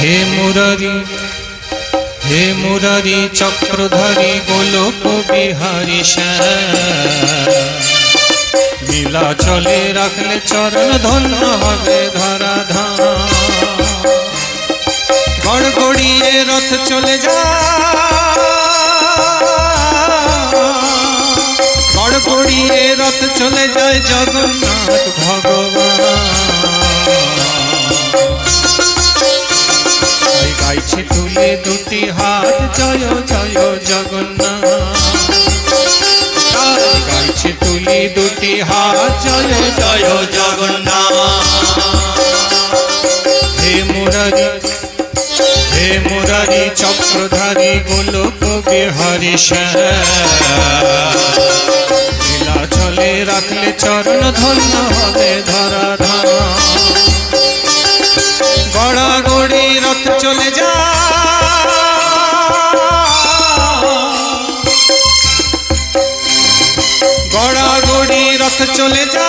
হে মুরারি হে মুরারি চক্রধারী গোলক বিহারী লীলা চলে রাখলে চরণ ধন্য হবে ধরা ধাম গড়গড়িয়ে রথ চলে যা। গড়গড়িয়ে রথ চলে যায় জগন্নাথ ভগবান। তুলে দুটি হাত, জয় জয় জগন্নাথ। গাইছে তুলি দুটি হাত, জয় জয় জগন্নাথ। হে মুরারি হে মুরারি চক্রধারী গোলক বিহারী লীলা চলে রাখলে চরণ ধন্য হবে ধরা ধাম গড়া গড়ি রথ চলে যা। গড়া গড়ি রথ চলে যা।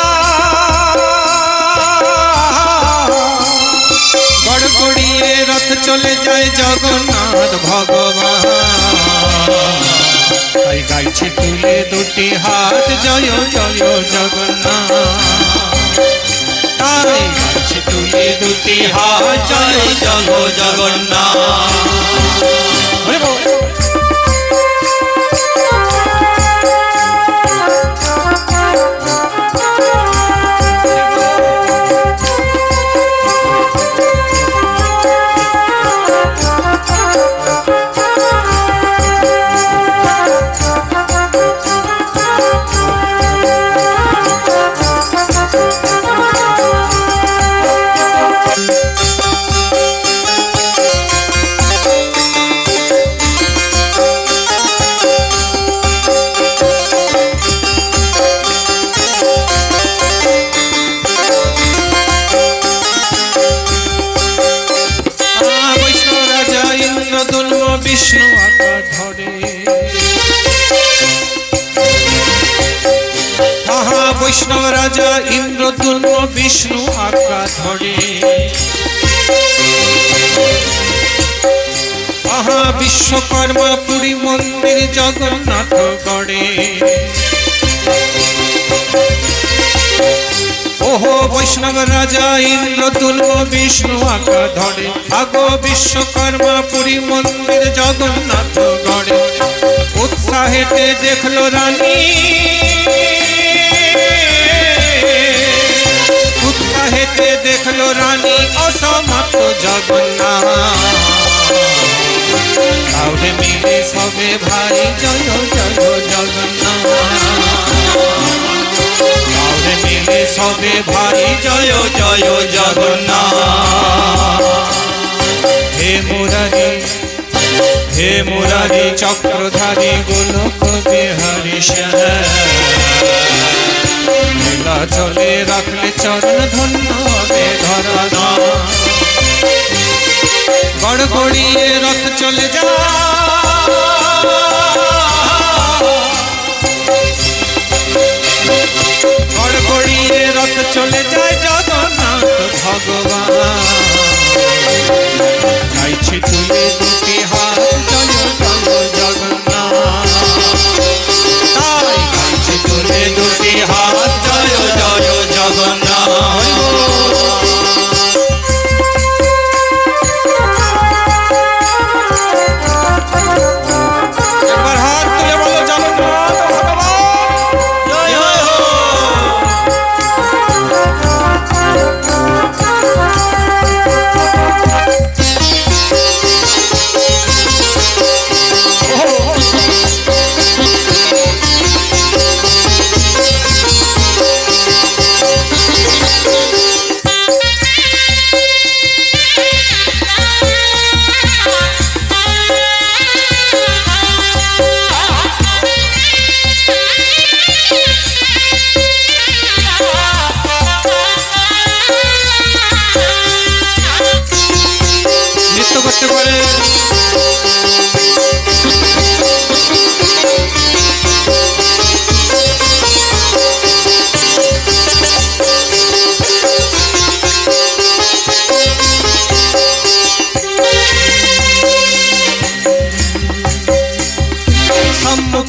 গড়গড়িয়ে রথ চলে যায় জগন্নাথ ভগবান। তাই গাইছে তুলে দুটি হাত, জয় জয়, জগন্নাথ। তাই গাইছে তুলে দুটি হাত, জয় জয়, জগন্নাথ। আকা ধরে আহা বৈষ্ণব রাজা ইন্দ্রদুল্ম বিষ্ণু আজ্ঞা ধরে। আহা বিশ্বকর্মা পুরী মন্দির জগন্নাথ গড়ে ওহো বৈষ্ণব রাজা ইন্দ্র তুল্য বিষ্ণু আকা ধরে। আগো বিশ্বকর্মা পুরী মন্দির জগন্নাথ গড়ে। উৎসাহেতে দেখল রানী। উৎসাহেতে দেখল রানী অসমাপ্ত জগন্নাথ। মিলে সবে ভাই জয় জয়, জগন্নাথ। সবে ভাই জয় জয়, জগন্নাথ। হে মুরারি হে মুরারি, চক্রধারী গোলক বিহারী লীলা চলে রাখলে চরণ ধন্য হবে ধরা গড়গড়িয়ে রথ চলে যা।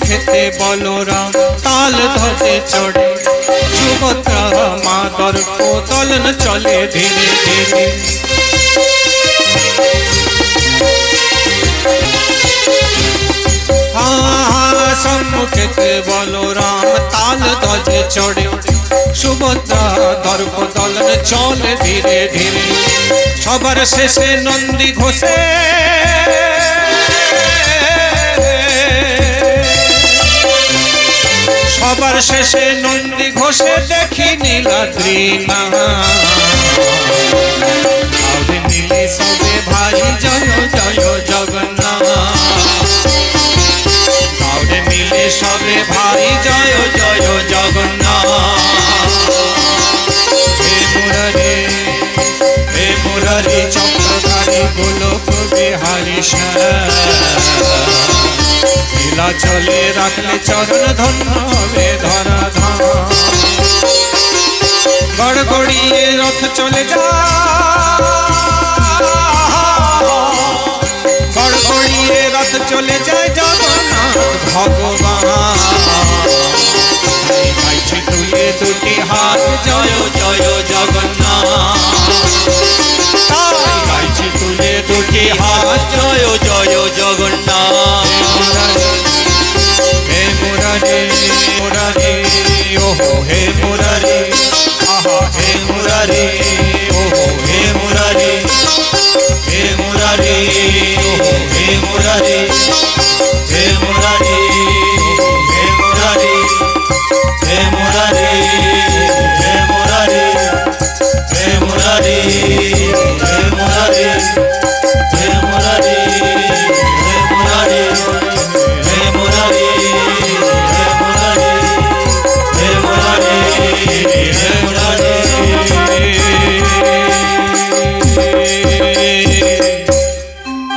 খেতে বলরা তাল ধতে চড়ে যুবতরা মাদর কোদলন চলে ধীরে ধীরে সম্মুখেতে বলরাম তাল ধ্বজে চড়ে। সুভদ্রা দর্প দলন চলে ধীরে ধীরে। সবার শেষে নন্দী ঘোষে। সবার শেষে নন্দী ঘোষে দেখি নীলাদ্রি না সবে ভাই, জয় জয়, জগন্নাথ। হে মুরারে, হে মুরারি, চক্রধারী গোলক বিহারী লীলা চলে রাখলে চরণ ধন্য হবে ধরা ধাম গড়গড়িয়ে রথ চলে যা। দৌড়িয়ে রথ চলে যায় জগন্নাথ ভগবান। দুটি হাত জয় জয় জগন্নাথ তুলে দুটি হাত জয় জয় জগন্নাথ হে মুরারি মুরারি ওহ হে মুরারি, আহা, হে মুরারি।